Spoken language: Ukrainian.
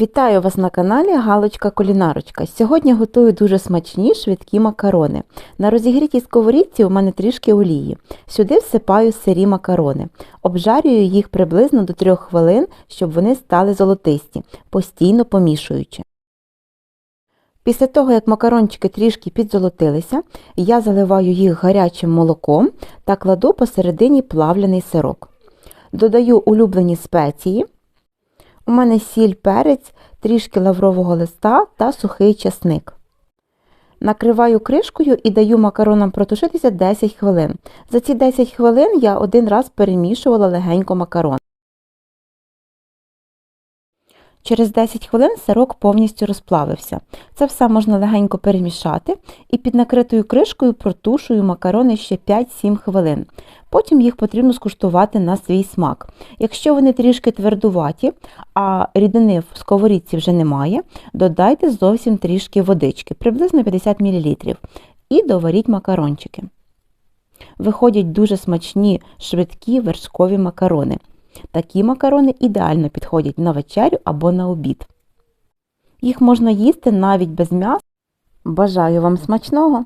Вітаю вас на каналі Галочка Кулінарочка. Сьогодні готую дуже смачні швидкі макарони. На розігрітій сковорідці у мене трішки олії. Сюди всипаю сирі макарони. Обжарюю їх приблизно до 3 хвилин, щоб вони стали золотисті, постійно помішуючи. Після того, як макарончики трішки підзолотилися, я заливаю їх гарячим молоком та кладу посередині плавлений сирок. Додаю улюблені спеції. У мене сіль, перець, трішки лаврового листа та сухий часник. Накриваю кришкою і даю макаронам протушитися 10 хвилин. За ці 10 хвилин я один раз перемішувала легенько макарон. Через 10 хвилин сирок повністю розплавився. Це все можна легенько перемішати і під накритою кришкою протушую макарони ще 5-7 хвилин. Потім їх потрібно скуштувати на свій смак. Якщо вони трішки твердуваті, а рідини в сковорідці вже немає, додайте зовсім трішки водички, приблизно 50 мл, і доваріть макарончики. Виходять дуже смачні, швидкі вершкові макарони. Такі макарони ідеально підходять на вечерю або на обід. Їх можна їсти навіть без м'яса. Бажаю вам смачного!